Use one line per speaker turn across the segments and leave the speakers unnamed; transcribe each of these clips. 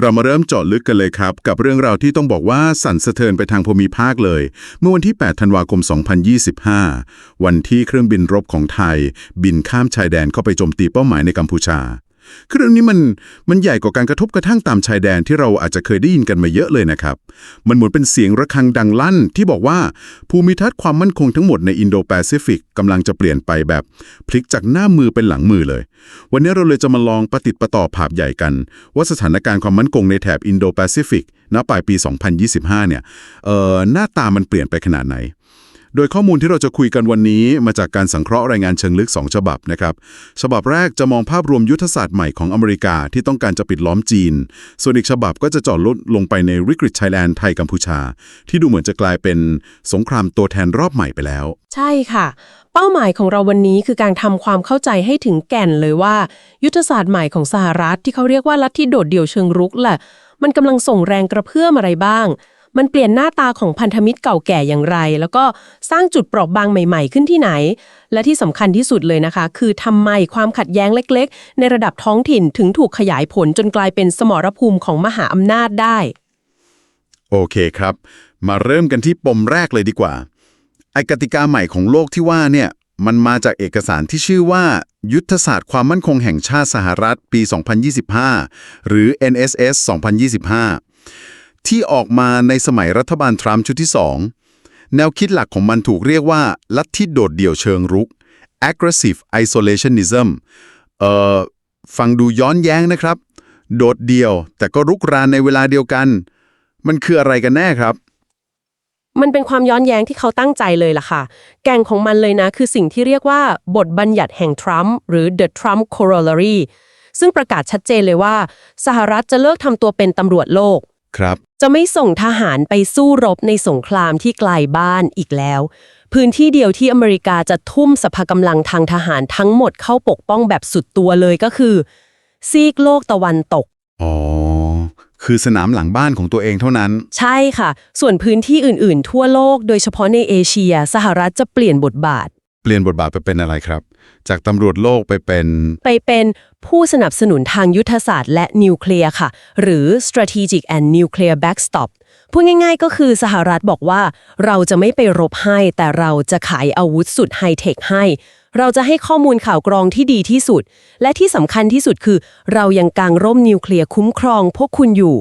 เรามาเริ่มเจาะลึกกันเลยครับ กับเรื่องราวที่ต้องบอกว่าสั่นสะเทือนไปทางภูมิภาคเลย เมื่อวันที่ 8 ธันวาคม 2025 วันที่เครื่องบินรบของไทย บินข้ามชายแดนเข้าไปโจมตีเป้าหมายในกัมพูชา คือเรื่องนี้มันมันใหญ่กว่าการกระทบกระทั่งตามชายแดนที่เราอาจจะเคยได้ยินกันมาเยอะเลยนะครับ มันเหมือนเป็นเสียงระฆังดังลั่นที่บอกว่าภูมิทัศน์ความมั่นคงทั้งหมดในอินโดแปซิฟิกกำลังจะเปลี่ยนไปแบบ พลิกจากหน้ามือเป็นหลังมือเลย วันนี้เราเลยจะมาลองประติดประต่อภาพใหญ่กัน ว่าสถานการณ์ความมั่นคงในแถบอินโดแปซิฟิกณปลายปี 2025 เนี่ยเอ่อหน้าตามันเปลี่ยนไปขนาดไหน โดยข้อมูลที่เราจะคุยกันวันนี้มาจากการสังเคราะห์รายงานเชิงลึก 2 ฉบับนะครับ ฉบับแรกจะมองภาพรวมยุทธศาสตร์ใหม่ของอเมริกาที่ต้องการจะปิดล้อมจีน ส่วนอีกฉบับก็จะจาะลึกลงไปในวิกฤตไทยแลนด์ไทยกัมพูชา ที่ดูเหมือนจะกลายเป็นสงครามตัวแทนรอบใหม่ไปแล้ว
ใช่ค่ะ เป้าหมายของเราวันนี้คือการทำความเข้าใจให้ถึงแก่นเลยว่า ยุทธศาสตร์ใหม่ของสหรัฐที่เขาเรียกว่าลัทธิโดดเดี่ยวเชิงรุกแหละมันกำลังส่งแรงกระเพื่อมอะไรบ้าง มันเปลี่ยนหน้าตาของพันธมิตรเก่าแก่อย่างไร แล้วก็สร้างจุดเปราะบางใหม่ ๆ ขึ้นที่ไหน และที่สำคัญที่สุดเลยนะคะ คือทำไมความขัดแย้งเล็ก ๆ ในระดับท้องถิ่นถึงถูกขยายผลจนกลายเป็นสมรภูมิของมหาอำนาจได้
โอเคครับ มาเริ่มกันที่ปมแรกเลยดีกว่าไอกติกาใหม่ของโลกที่ว่าเนี่ยมันมาจากเอกสารที่ชื่อว่า ยุทธศาสตร์ความมั่นคงแห่งชาติสหรัฐปี 2025 หรือ NSS 2025 ที่ออกมาในสมัยรัฐบาลทรัมป์ชุดที่ 2 แนวคิดหลักของมันถูกเรียกว่า ลัทธิโดดเดี่ยวเชิงรุก aggressive isolationism เอ่อฟังดูย้อนแย้งนะครับ โดดเดี่ยว แต่ก็รุกรานในเวลาเดียวกัน มันคืออะไรกันแน่ครับ
มันเป็นความย้อนแย้งที่เขาตั้งใจเลยล่ะค่ะ แก่งของมันเลยนะ คือสิ่งที่เรียกว่า บทบัญญัติแห่งทรัมป์หรือ the Trump corollary ซึ่งประกาศชัดเจนเลยว่า สหรัฐจะเลิกทำตัวเป็นตำรวจโลก
ครับ
จะไม่ส่งทหารไปสู้รบในสงครามที่ไกลบ้านอีกแล้ว พื้นที่เดียวที่อเมริกาจะทุ่มสภากำลังทางทหารทั้งหมดเข้าปกป้องแบบสุดตัวเลยก็คือ ซีกโลกตะวันตก
อ๋อ คือสนามหลังบ้านของตัวเองเท่านั้น
ใช่ค่ะ ส่วนพื้นที่อื่นๆ ทั่วโลก โดยเฉพาะในเอเชีย สหรัฐจะเปลี่ยนบทบาท
เปลี่ยนบทบาทไปเป็นอะไรครับ จากตำรวจโลกไปเป็น
ไปเป็นผู้สนับสนุนทางยุทธศาสตร์และนิวเคลียร์ค่ะ หรือ strategic and nuclear backstop พูดง่าย ๆ ก็คือสหรัฐบอกว่า เราจะไม่ไปรบให้ แต่เราจะขายอาวุธสุดไฮเทคให้ เราจะให้ข้อมูลข่าวกรองที่ดีที่สุด และที่สำคัญที่สุดคือ เรายังกางร่มนิวเคลียร์คุ้มครองพวกคุณอยู่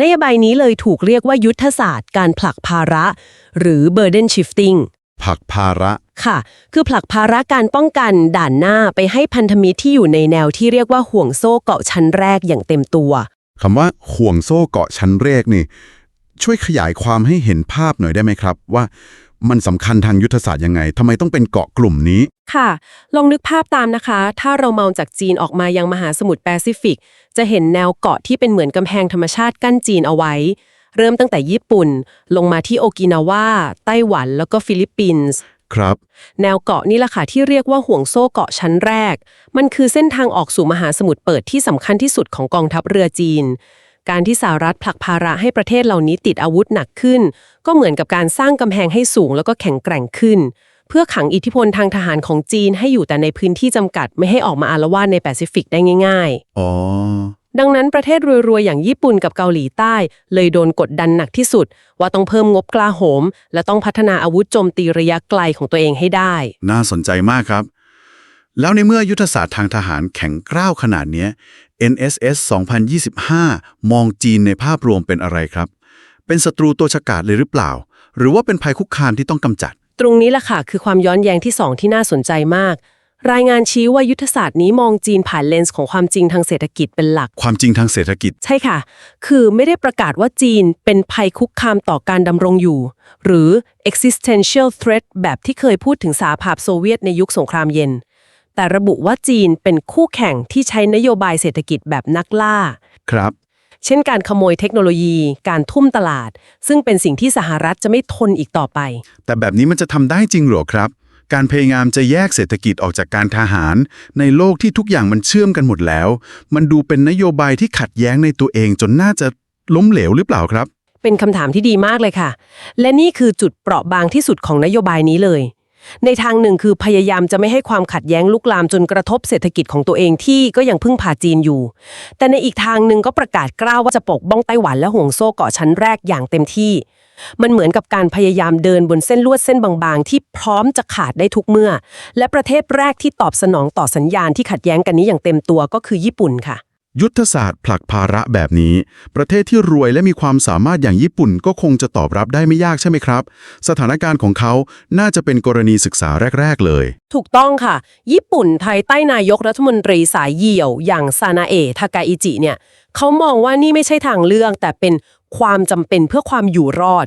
นโยบายนี้เลยถูกเรียกว่ายุทธศาสตร์ การผลักภาระ หรือ burden shifting
ผักภาระ
ค่ะ คือผลักภาระการป้องกันด่านหน้าไปให้พันธมิตรที่อยู่ในแนวที่เรียกว่าห่วงโซ่เกาะชั้นแรกอย่างเต็มตัว
คำว่าห่วงโซ่เกาะชั้นแรกนี่ ช่วยขยายความให้เห็นภาพหน่อยได้ไหมครับ ว่ามันสำคัญทางยุทธศาสตร์ยังไงทำไมต้องเป็นเกาะกลุ่มนี้
ค่ะ ลองนึกภาพตามนะคะ ถ้าเรามองจากจีนออกมายังมหาสมุทรแปซิฟิก จะเห็นแนวเกาะที่เป็นเหมือนกำแพงธรรมชาติกั้นจีนเอาไว้ เริ่มตั้งแต่ญี่ปุ่น ลงมาที่โอกินาวาไต้หวันแล้วก็ฟิลิปปินส์
ครับ
แนวเกาะนี่แหละค่ะที่เรียกว่าห่วงโซ่เกาะชั้นแรก มันคือเส้นทางออกสู่มหาสมุทรเปิดที่สำคัญที่สุดของกองทัพเรือจีน การที่สหรัฐผลักภาระให้ประเทศเหล่านี้ติดอาวุธหนักขึ้น ก็เหมือนกับการสร้างกำแพงให้สูงแล้วก็แข็งแกร่งขึ้น เพื่อขังอิทธิพลทางทหารของจีนให้อยู่แต่ในพื้นที่จำกัดไม่ให้ออกมาอาละวาดในแปซิฟิกได้ง่าย ๆ
อ๋อ
ดังนั้นประเทศรวยๆ อย่างญี่ปุ่นกับเกาหลีใต้ เลยโดนกดดันหนักที่สุด ว่าต้องเพิ่มงบกลาโหม และต้องพัฒนาอาวุธโจมตีระยะไกลของตัวเองให้ได้
น่าสนใจมากครับ แล้วในเมื่อยุทธศาสตร์ทางทหารแข็งกร้าวขนาดเนี้ย NSS 2025 มองจีนในภาพรวมเป็นอะไรครับ เป็นศัตรูตัวฉกาจเลยหรือเปล่า หรือว่าเป็นภัยคุกคามที่ต้องกำจัด
ตรงนี้แหละค่ะคือความย้อนแย้งที่สองที่น่าสนใจมาก รายงานชี้ว่ายุทธศาสตร์นี้มองจีนผ่านเลนส์ของความจริงทางเศรษฐกิจเป็นหลัก
ความจริงทางเศรษฐกิจ
ใช่ค่ะ คือไม่ได้ประกาศว่าจีนเป็นภัยคุกคามต่อการดำรงอยู่ หรือ existential threat แบบที่เคยพูดถึงสหภาพโซเวียตในยุคสงครามเย็น แต่ระบุว่าจีนเป็นคู่แข่งที่ใช้นโยบายเศรษฐกิจแบบนักล่า
ครับ
เช่นการขโมยเทคโนโลยี การทุ่มตลาด ซึ่งเป็นสิ่งที่สหรัฐจะไม่ทนอีกต่อไป
แต่แบบนี้มันจะทำได้จริงเหรอครับ การพยายามจะแยกเศรษฐกิจออกจากการทหาร ในโลกที่ทุกอย่างมันเชื่อมกันหมดแล้ว มันดูเป็นนโยบายที่ขัดแย้งในตัวเองจนน่าจะล้มเหลวหรือเปล่าครับ
เป็นคำถามที่ดีมากเลยค่ะ และนี่คือจุดเปราะบางที่สุดของนโยบายนี้เลย ในทางหนึ่งคือพยายามจะไม่ให้ความขัดแย้งลุกลามจนกระทบเศรษฐกิจของตัวเองที่ก็ยังพึ่งพาจีนอยู่ แต่ในอีกทางหนึ่งก็ประกาศกล้าวว่าจะปกป้องไต้หวันและห่วงโซ่เกาะชั้นแรกอย่างเต็มที่ มันเหมือนกับการพยายามเดินบนเส้นลวดเส้นบางๆ ที่พร้อมจะขาดได้ทุกเมื่อ และประเทศแรกที่ตอบสนองต่อสัญญาณที่ขัดแย้งกันนี้อย่างเต็มตัวก็คือญี่ปุ่นค่ะ
ยุทธศาสตร์ผลักภาระแบบนี้ ประเทศที่รวยและมีความสามารถอย่างญี่ปุ่นก็คงจะตอบรับได้ไม่ยากใช่ไหมครับ สถานการณ์ของเขาน่าจะเป็นกรณีศึกษาแรก ๆ เลย
ถูกต้องค่ะ ญี่ปุ่นภายใต้นายกรัฐมนตรีสายเหี่ยว อย่างซานาเอะทากาอิจิเนี่ยเขามองว่านี่ไม่ใช่ทางเลือกแต่เป็นความจำเป็นเพื่อความอยู่รอด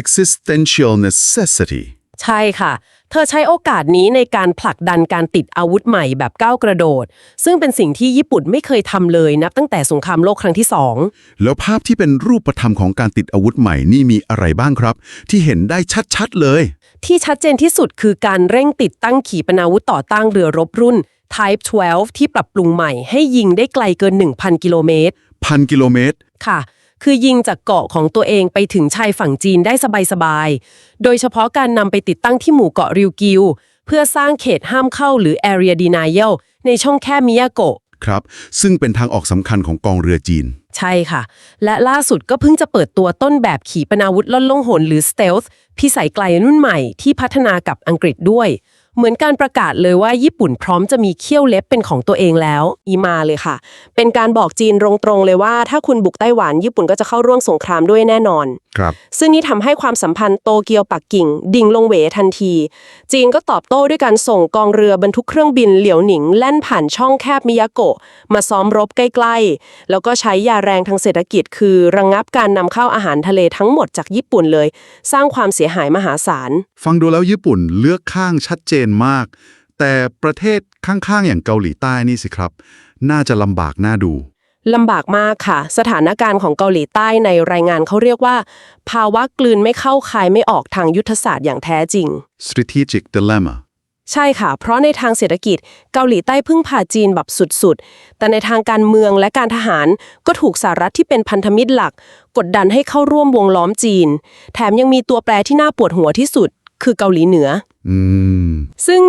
existential necessity
ใช่ค่ะ เธอใช้โอกาสนี้ในการผลักดันการติดอาวุธใหม่แบบก้าวกระโดด ซึ่งเป็นสิ่งที่ญี่ปุ่นไม่เคยทำเลยนับตั้งแต่สงครามโลกครั้งที่สอง
แล้วภาพที่เป็นรูปธรรมของการติดอาวุธใหม่นี่มีอะไรบ้างครับ ที่เห็นได้ชัดๆเลย
ที่ชัดเจนที่สุดคือการเร่งติดตั้งขีปนาวุธต่อต้านเรือรบรุ่น Type 12 ที่ปรับปรุงใหม่ให้ยิงได้ไกลเกิน 1,000 กิโลเมตร
พันกิโลเมตร
ค่ะ คือยิงจากเกาะของตัวเองไปถึงชายฝั่งจีนได้สบายๆ โดยเฉพาะการนำไปติดตั้งที่หมู่เกาะริวกิว เพื่อสร้างเขตห้ามเข้าหรือ area denial ในช่องแคบมิยาโกะ
ครับ ซึ่งเป็นทางออกสำคัญของกองเรือจีน
ใช่ค่ะ และล่าสุดก็เพิ่งจะเปิดตัวต้นแบบขีปนาวุธล่อนล่องหนหรือ stealth พิสัยไกลรุ่นใหม่ที่พัฒนากับอังกฤษด้วย เหมือนการประกาศเลยว่าญี่ปุ่นพร้อมจะมีเขี้ยวเล็บเป็นของตัวเองแล้ว อีมาเลยค่ะ เป็นการบอกจีนตรงๆเลยว่าถ้าคุณบุกไต้หวันญี่ปุ่นก็จะเข้าร่วมสงครามด้วยแน่นอน
ครับ
ซึ่งนี่ทำให้ความสัมพันธ์โตเกียวปักกิ่ง ดิ่งลงเหวทันที จีนก็ตอบโต้ด้วยการส่งกองเรือบรรทุกเครื่องบินเหลียวหนิงแล่นผ่านช่องแคบมิยาโกะ มาซ้อมรบใกล้ๆ แล้วก็ใช้ยาแรงทางเศรษฐกิจ คือระงงับการนำเข้าอาหารทะเลทั้งหมดจากญี่ปุ่นเลย สร้างความเสียหายมหาศาล
ฟังดูแล้วญี่ปุ่นเลือกข้างชัดเจนมาก แต่ประเทศข้างๆอย่างเกาหลีใต้นี่สิครับ น่าจะลำบากน่าดู
ลำบากมากค่ะ สถานการณ์ของเกาหลีใต้ในรายงานเขาเรียกว่า ภาวะกลืนไม่เข้าคายไม่ออกทางยุทธศาสตร์อย่างแท้จริง
strategic dilemma
ใช่ค่ะ เพราะในทางเศรษฐกิจเกาหลีใต้พึ่งพาจีนแบบสุดๆ แต่ในทางการเมืองและการทหารก็ถูกสหรัฐที่เป็นพันธมิตรหลัก กดดันให้เข้าร่วมวงล้อมจีน แถมยังมีตัวแปรที่น่าปวดหัวที่สุด คือเกาหลีเหนือ
อืม
ซึ่ง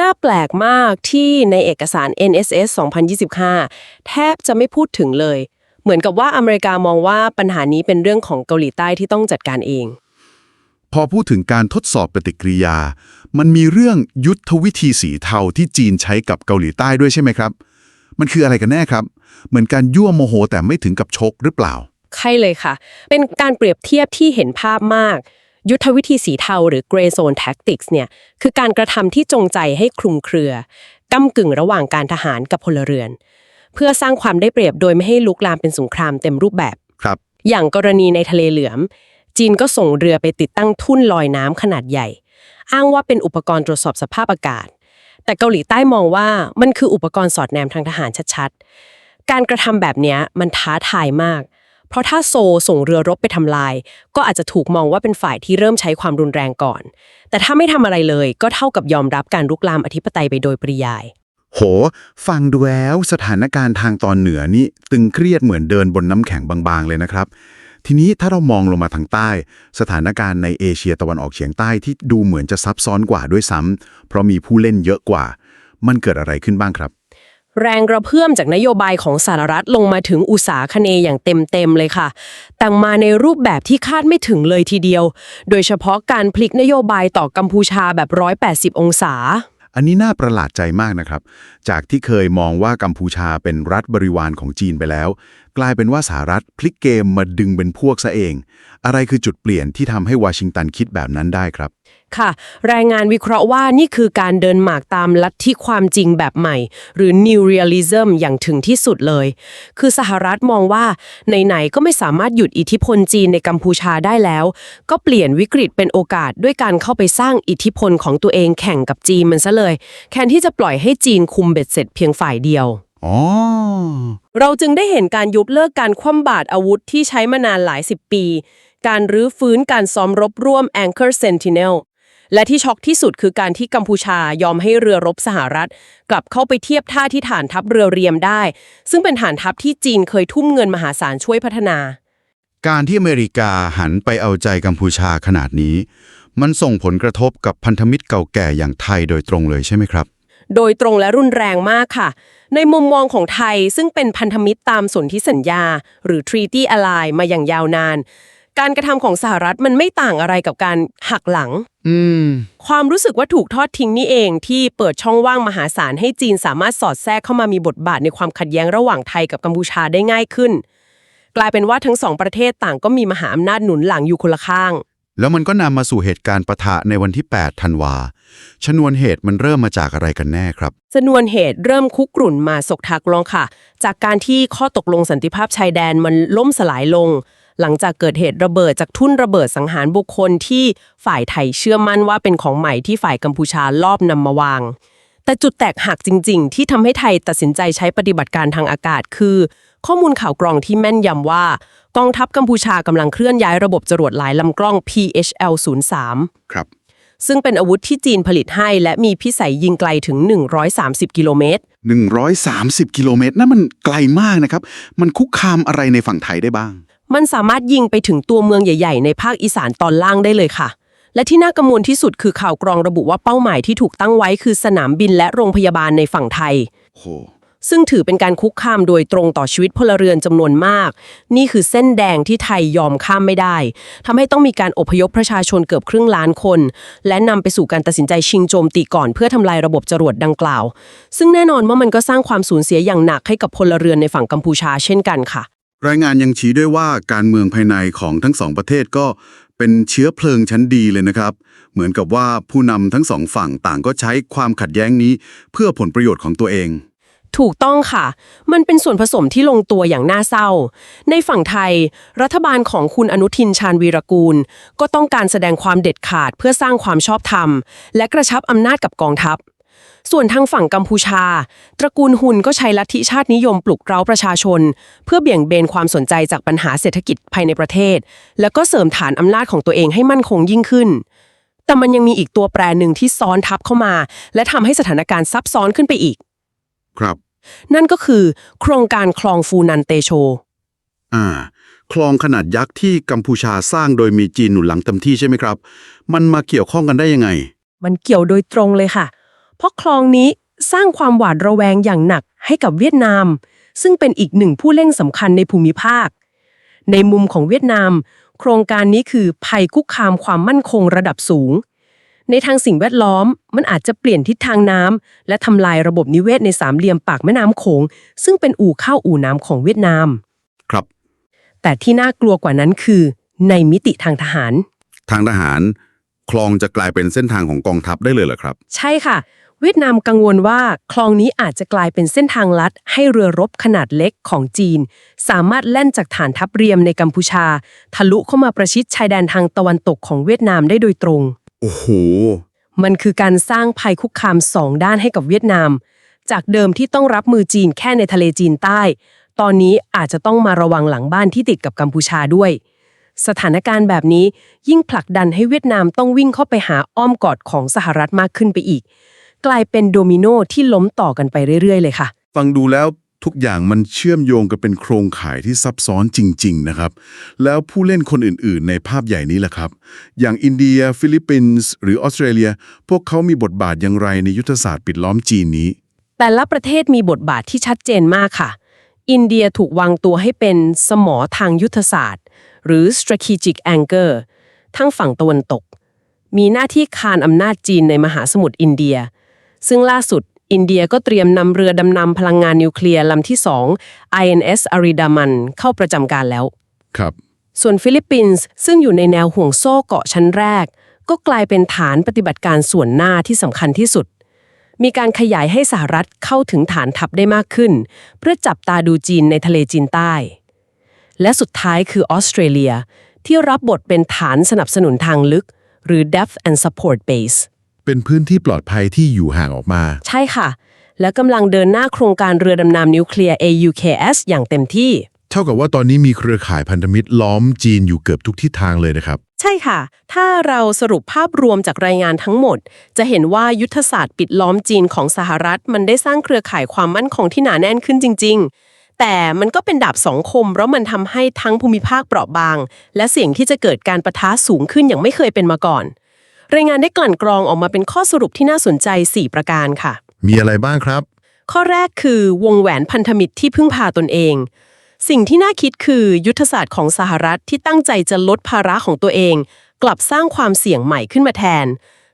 น่าแปลกมากที่ในเอกสาร NSS 2025 แทบจะไม่พูดถึงเลย เหมือนกับว่าอเมริกามองว่าปัญหานี้เป็นเรื่องของเกาหลีใต้ที่ต้องจัดการเอง
พอพูดถึงการทดสอบปฏิกิริยา มันมีเรื่องยุทธวิธีสีเทาที่จีนใช้กับเกาหลีใต้ด้วยใช่ไหมครับ มันคืออะไรกันแน่ครับ เหมือนการยั่วโมโหแต่ไม่ถึงกับชกหรือเปล่า
ใช่เลยค่ะ เป็นการเปรียบเทียบที่เห็นภาพมาก ยุทธวิธีสีเทาหรือ Gray Zone Tactics เนี่ยคือการกระทำที่จงใจให้คลุมเครือก้ากึ่งระหว่างการทหารกับพลเรือน เพื่อสร้างความได้เปรียบโดยไม่ให้ลุกลามเป็นสงครามเต็มรูปแบบ
ครับ
อย่างกรณีในทะเลเหลืองจีนก็ส่งเรือไปติดตั้งทุ่นลอยน้ำขนาดใหญ่ อ้างว่าเป็นอุปกรณ์ตรวจสอบสภาพอากาศ แต่เกาหลีใต้มองว่ามันคืออุปกรณ์สอดแนมทางทหารชัดๆ การกระทำแบบเนี้ยมันท้าทายมาก เพราะถ้าโซส่งเรือรบไปทำลาย ก็อาจจะถูกมองว่าเป็นฝ่ายที่เริ่มใช้ความรุนแรงก่อน แต่ถ้าไม่ทำอะไรเลย ก็เท่ากับยอมรับการรุกรามอธิปไตยไปโดยปริยาย
โห ฟังดูแล้วสถานการณ์ทางตอนเหนือนี่ตึงเครียดเหมือนเดินบนน้ำแข็งบางๆ เลยนะครับ ทีนี้ถ้าเรามองลงมาทางใต้ สถานการณ์ในเอเชียตะวันออกเฉียงใต้ที่ดูเหมือนจะซับซ้อนกว่าด้วยซ้ำเพราะมีผู้เล่นเยอะกว่า มันเกิดอะไรขึ้นบ้างครับ
แรงกระเพื่อมจากนโยบายของสหรัฐลงมาถึงอุตสาคเนย์อย่างเต็มๆเลยค่ะ แต่มาในรูปแบบที่คาดไม่ถึงเลยทีเดียว โดยเฉพาะการพลิกนโยบายต่อกัมพูชาแบบ 180 องศา
อันนี้น่าประหลาดใจมากนะครับ จากที่เคยมองว่ากัมพูชาเป็นรัฐบริวารของจีนไปแล้ว กลายเป็นว่าสหรัฐพลิกเกมมาดึงเป็นพวกซะเอง อะไรคือจุดเปลี่ยนที่ทำให้วอชิงตันคิดแบบนั้นได้ครับ
ค่ะ รายงานวิเคราะห์ว่านี่คือการเดินหมากตามลัทธิความจริงแบบใหม่ หรือ New Realism อย่างถึงที่สุดเลย คือสหรัฐมองว่า ไหน ๆ ก็ไม่สามารถหยุดอิทธิพลจีนในกัมพูชาได้แล้ว ก็เปลี่ยนวิกฤตเป็นโอกาสด้วยการเข้าไปสร้างอิทธิพลของตัวเองแข่งกับจีนมันซะเลยแทนที่จะปล่อยให้จีนคุมเบ็ดเสร็จเพียงฝ่ายเดียว
อ๋อ
เราจึงได้เห็นการยุบเลิกการคว่ำบาตรอาวุธที่ใช้มานานหลายสิบปี การรื้อฟื้นการซ้อมรบร่วม Anchor Sentinel และที่ช็อกที่สุดคือการที่กัมพูชายอมให้เรือรบสหรัฐ กลับเข้าไปเทียบท่าที่ฐานทัพเรือเรียมได้ ซึ่งเป็นฐานทัพที่จีนเคยทุ่มเงินมหาศาลช่วยพัฒนา
การที่อเมริกาหันไปเอาใจกัมพูชาขนาดนี้
มันส่งผลกระทบกับพันธมิตรเก่าแก่อย่างไทยโดยตรงเลยใช่ไหมครับ
โดยตรงและรุนแรงมากค่ะ ในมุมมองของไทยซึ่งเป็นพันธมิตรตามสนธิสัญญา หรือ Treaty Ally มาอย่างยาวนาน การกระทำของสหรัฐมันไม่ต่างอะไรกับการหักหลัง
อืม
ความรู้สึกว่าถูกทอดทิ้งนี่เองที่เปิดช่องว่างมหาศาลให้จีนสามารถสอดแทรกเข้ามามีบทบาทในความขัดแย้งระหว่างไทยกับกัมพูชาได้ง่ายขึ้น กลายเป็นว่าทั้งสองประเทศต่างก็มีมหาอำนาจหนุนหลังอยู่คนละข้าง
แล้วมันก็นำมาสู่เหตุการณ์ปะทะในวันที่ 8 ธันวา ชนวนเหตุมันเริ่มมาจากอะไรกันแน่ครับ
สนวนเหตุเริ่มคุกรุ่นมาสกทักลองค่ะ จากการที่ข้อตกลงสันติภาพชายแดนมันล่มสลายลง หลังจากเกิดเหตุระเบิดจากทุ่นระเบิดสังหารบุคคลที่ฝ่ายไทยเชื่อมั่นว่าเป็นของใหม่ที่ฝ่ายกัมพูชาลอบนำมาวาง แต่จุดแตกหักจริง ๆ ที่ทำให้ไทยตัดสินใจใช้ปฏิบัติการทางอากาศคือ ข้อมูลข่าวกรองที่แม่นยำว่า กองทัพกัมพูชากำลังเคลื่อนย้ายระบบจรวดหลายลำกล้อง PHL-03
ครับ
ซึ่งเป็นอาวุธที่จีนผลิตให้ และมีพิสัยยิงไกลถึง 130 กิโลเมตร
130 กิโลเมตรนั่นมันไกลมากนะครับ มันคุกคามอะไรในฝั่งไทยได้บ้าง
มันสามารถยิงไปถึงตัวเมืองใหญ่ ๆ ในภาคอีสานตอนล่างได้เลยค่ะ และที่น่ากังวลที่สุดคือข่าวกรองระบุว่าเป้าหมายที่ถูกตั้งไว้คือสนามบินและโรงพยาบาลในฝั่งไทย
โห
ซึ่งถือเป็นการคุกคามโดยตรงต่อชีวิตพลเรือนจำนวนมาก นี่คือเส้นแดงที่ไทยยอมข้ามไม่ได้ทำให้ต้องมีการอพยพประชาชนเกือบครึ่งล้านคน และนำไปสู่การตัดสินใจชิงโจมตีก่อนเพื่อทำลายระบบจรวดดังกล่าว ซึ่งแน่นอนว่ามันก็สร้างความสูญเสียอย่างหนักให้กับพลเรือนในฝั่งกัมพูชาเช่นกันค่ะ
รายงานยังชี้ด้วยว่าการเมืองภายในของทั้งสองประเทศก็เป็นเชื้อเพลิงชั้นดีเลยนะครับ เหมือนกับว่าผู้นำทั้งสองฝั่งต่างก็ใช้ความขัดแย้งนี้ เพื่อผลประโยชน์ของตัวเอง
ถูกต้องค่ะ มันเป็นส่วนผสมที่ลงตัวอย่างน่าเศร้า ในฝั่งไทย รัฐบาลของคุณอนุทินชาญวีรกูล ก็ต้องการแสดงความเด็ดขาดเพื่อสร้างความชอบธรรม และกระชับอำนาจกับกองทัพ ส่วนทางฝั่งกัมพูชา ตระกูลหุนก็ใช้ลัทธิชาตินิยมปลุกเร้าประชาชน เพื่อเบี่ยงเบนความสนใจจากปัญหาเศรษฐกิจภายในประเทศ แล้วก็เสริมฐานอำนาจของตัวเองให้มั่นคงยิ่งขึ้น แต่มันยังมีอีกตัวแปรหนึ่งที่ซ้อนทับเข้ามา และทำให้สถานการณ์ซับซ้อนขึ้นไปอีก
ครับ
นั่นก็คือ โครงการคลองฟูนันเตโช
อ่า คลองขนาดยักษ์ที่กัมพูชาสร้างโดยมีจีนหนุนหลังเต็มที่ใช่ไหมครับ มันมาเกี่ยวข้องกันได้ยังไง
มันเกี่ยวโดยตรงเลยค่ะ เพราะคลองนี้สร้างความหวาดระแวงอย่างหนักให้กับเวียดนาม ซึ่งเป็นอีกหนึ่งผู้เล่นสำคัญในภูมิภาค ในมุมของเวียดนาม โครงการนี้คือภัยคุกคามความมั่นคงระดับสูง ในทางสิ่งแวดล้อมมันอาจจะเปลี่ยนทิศทางน้ำและทำลายระบบนิเวศในสามเหลี่ยมปากแม่น้ำโขง ซึ่งเป็นอู่ข้าวอู่น้ำของเวียดนาม
ครับ
แต่ที่น่ากลัวกว่านั้นคือ ในมิติทางทหาร
ทางทหาร คลองจะกลายเป็นเส้นทางของกองทัพได้เลยเหรอครับ
ใช่ค่ะ เวียดนามกังวลว่าคลองนี้อาจจะกลายเป็นเส้นทางลัด ให้เรือรบขนาดเล็กของจีน สามารถแล่นจากฐานทัพเรียมในกัมพูชา ทะลุเข้ามาประชิดชายแดนทางตะวันตกของเวียดนามได้โดยตรง
โอ้โห
มันคือการสร้างภัยคุกคามสองด้านให้กับเวียดนาม จากเดิมที่ต้องรับมือจีนแค่ในทะเลจีนใต้ ตอนนี้อาจจะต้องมาระวังหลังบ้านที่ติดกับกัมพูชาด้วย สถานการณ์แบบนี้ยิ่งผลักดันให้เวียดนามต้องวิ่งเข้าไปหาอ้อมกอดของสหรัฐมากขึ้นไปอีก กลายเป็นโดมิโนที่ล้มต่อกันไปเรื่อยๆ เลยค่ะ
ฟังดูแล้วทุกอย่างมันเชื่อมโยงกันเป็นโครงข่ายที่ซับซ้อนจริง ๆ นะครับ แล้วผู้เล่นคนอื่น ๆ ในภาพใหญ่นี้แหละครับ อย่างอินเดีย ฟิลิปปินส์ หรือออสเตรเลีย พวกเขามีบทบาทอย่างไรในยุทธศาสตร์ปิดล้อมจีนนี้
แต่ละประเทศมีบทบาทที่ชัดเจนมากค่ะ อินเดียถูกวางตัวให้เป็นสมอทางยุทธศาสตร์ หรือ strategic anchor ทั้งฝั่งตะวันตก มีหน้าที่คานอำนาจจีนในมหาสมุทรอินเดีย ซึ่งล่าสุดอินเดียก็เตรียมนำเรือดำน้ำพลังงานนิวเคลียร์ลำที่ 2 INS Aridaman เข้าประจำการแล้ว
ครับ
ส่วนฟิลิปปินส์ซึ่งอยู่ในแนวห่วงโซ่เกาะชั้นแรก ก็กลายเป็นฐานปฏิบัติการส่วนหน้าที่สำคัญที่สุด มีการขยายให้สหรัฐเข้าถึงฐานทัพได้มากขึ้น เพื่อจับตาดูจีนในทะเลจีนใต้ และสุดท้ายคือออสเตรเลีย ที่รับบทเป็นฐานสนับสนุนทางลึก หรือ Depth and Support Base
เป็นพื้นที่ปลอดภัยที่อยู่ห่างออกมา
ใช่ค่ะ และกำลังเดินหน้าโครงการเรือดำน้ำนิวเคลียร์ AUKS อย่างเต็มที่
เท่ากับว่าตอนนี้มีเครือข่ายพันธมิตรล้อมจีนอยู่เกือบทุกทิศทางเลยนะครับ
ใช่ค่ะ ถ้าเราสรุปภาพรวมจากรายงานทั้งหมด จะเห็นว่ายุทธศาสตร์ปิดล้อมจีนของสหรัฐ มันได้สร้างเครือข่ายความมั่นคงที่หนาแน่นขึ้นจริง ๆ แต่มันก็เป็นดาบสองคม เพราะมันทำให้ทั้งภูมิภาคเปราะบาง และเสี่ยงที่จะเกิดการประทะสูงขึ้นอย่างไม่เคยเป็นมาก่อน รายงานได้กลั่นกรองออกมาเป็นข้อสรุปที่น่าสนใจ 4 ประการค่ะ
มีอะไรบ้างครับ
ข้อแรกคือวงแหวนพันธมิตรที่พึ่งพาตนเอง สิ่งที่น่าคิดคือยุทธศาสตร์ของสหรัฐที่ตั้งใจจะลดภาระของตัวเอง กลับสร้างความเสี่ยงใหม่ขึ้นมาแทน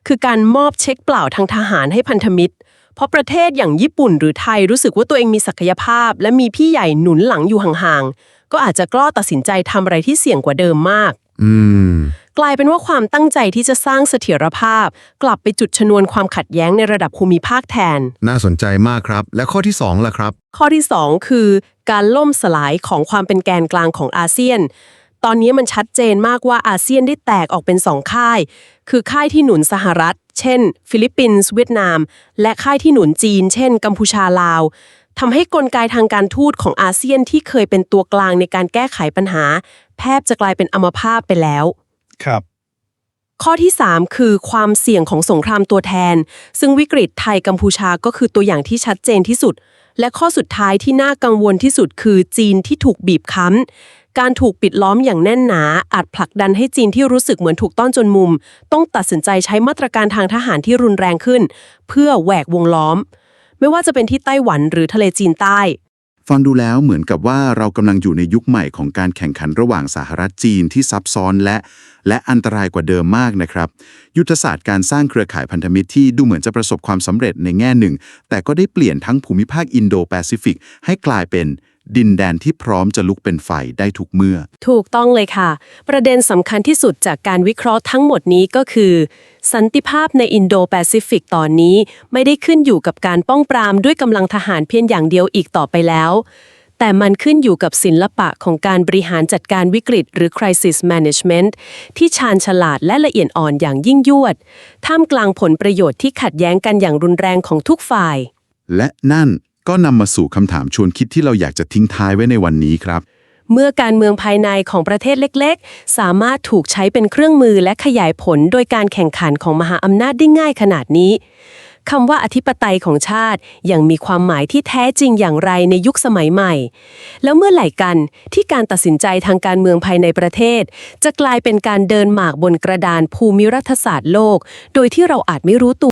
คือการมอบเช็คเปล่าทางทหารให้พันธมิตร เพราะประเทศอย่างญี่ปุ่นหรือไทยรู้สึกว่าตัวเองมีศักยภาพ และมีพี่ใหญ่หนุนหลังอยู่ห่างๆก็อาจจะกล้าตัดสินใจทำอะไรที่เสี่ยงกว่าเดิมมาก
อืม
กลายเป็นว่าความตั้งใจที่จะสร้างเสถียรภาพ กลับไปจุดชนวนความขัดแย้งในระดับภูมิภาคแทน
น่าสนใจมากครับ และข้อที่2ล่ะครับ
ข้อที่ 2 คือ การล่มสลายของความเป็นแกนกลางของอาเซียน ตอนนี้มันชัดเจนมากว่าอาเซียนได้แตกออกเป็นสองค่าย คือค่ายที่หนุนสหรัฐ เช่น ฟิลิปปินส์เวียดนาม และค่ายที่หนุนจีน เช่น กัมพูชาลาวทำให้กลไกทางการทูตของอาเซียนที่เคยเป็นตัวกลางในการแก้ไขปัญหา แทบจะกลายเป็นอัมพาตไปแล้ว
ครับ
ข้อที่ 3 คือความเสี่ยงของสงครามตัวแทน ซึ่งวิกฤตไทยกัมพูชาก็คือตัวอย่างที่ชัดเจนที่สุด และข้อสุดท้ายที่น่ากังวลที่สุดคือจีนที่ถูกบีบคั้น การถูกปิดล้อมอย่างแน่นหนา อาจผลักดันให้จีนที่รู้สึกเหมือนถูกต้อนจนมุม ต้องตัดสินใจใช้มาตรการทางทหารที่รุนแรงขึ้น เพื่อแหวกวงล้อม ไม่ว่าจะเป็นที่ไต้หวันหรือทะเลจีนใต้
ฟังดูแล้วเหมือนกับว่าเรากำลังอยู่ในยุคใหม่ของการแข่งขันระหว่างสหรัฐจีนที่ซับซ้อนและ และอันตรายกว่าเดิมมากนะครับ ยุทธศาสตร์การสร้างเครือข่ายพันธมิตรที่ดูเหมือนจะประสบความสำเร็จในแง่หนึ่ง แต่ก็ได้เปลี่ยนทั้งภูมิภาคอินโดแปซิฟิกให้กลายเป็น ดินแดนที่พร้อมจะลุกเป็นไฟได้ทุกเมื่อ
ถูกต้องเลยค่ะ ประเด็นสำคัญที่สุดจากการวิเคราะห์ทั้งหมดนี้ก็คือ สันติภาพในอินโดแปซิฟิกตอนนี้ไม่ได้ขึ้นอยู่กับการป้องปรามด้วยกำลังทหารเพียงอย่างเดียวอีกต่อไปแล้ว แต่มันขึ้นอยู่กับศิลปะของการบริหารจัดการวิกฤต หรือ crisis management ที่ชาญฉลาดและละเอียดอ่อนอย่างยิ่งยวด ท่ามกลางผลประโยชน์ที่ขัดแย้งกันอย่างรุนแรงของทุกฝ่าย
และนั่น ก็นำมาสู่คำถามชวนคิดที่เราอยากจะทิ้งท้ายไว้ในวันนี้ครับ
เมื่อการเมืองภายในของประเทศเล็กๆ สามารถถูกใช้เป็นเครื่องมือและขยายผลโดยการแข่งขันของมหาอำนาจได้ง่ายขนาดนี้คำว่าอธิปไตยของชาติยังมีความหมายที่แท้จริงอย่างไรในยุคสมัยใหม่ แล้วเมื่อไหร่กันที่การตัดสินใจทางการเมืองภายในประเทศ จะกลายเป็นการเดินหมากบนกระดานภูมิรัฐศาสตร์โลก โดยที่เราอาจไม่รู้ตัว